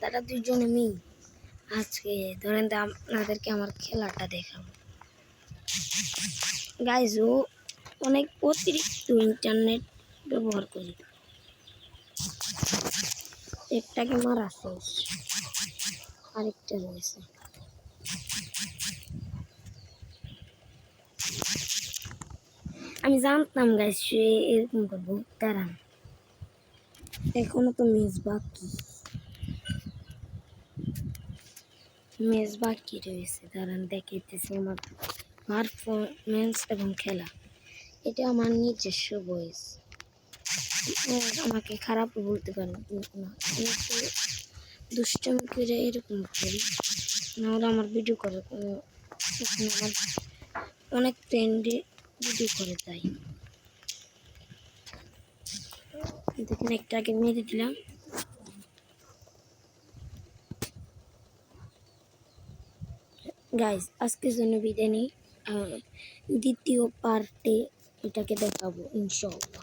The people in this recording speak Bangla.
তারা দুজনে মেয়ে আজকে ধরেন আপনাদেরকে আমার খেলাটা দেখাবো। গাইজ ও অনেক অতিরিক্ত ইন্টারনেট ব্যবহার করি। একটাকে মারা শেষ। আরেকটা রয়েছে। আমি জানতাম গাইজ সে এরকম করব। দাঁড়ান। এখনও তো মিস বাকি। মেজ বাকি রয়েছে, দাঁড়ান দেখাইতেছি আমার পারফরমেন্স এবং খেলা। এটা আমার নিজস্ব ভয়েস আমাকে খারাপ বলতে পারেন না দুষ্টামি করে এরকম করি, নাহলে আমার ভিডিও করে আমার অনেক ফ্রেন্ডে ভিডিও করে তাই। দেখুন একটা আগে মেরে দিলাম। গাইজ আজকের জন্য বিদায় নেই। দ্বিতীয় পার্টে এটাকে দেখাবো ইনশাল্লাহ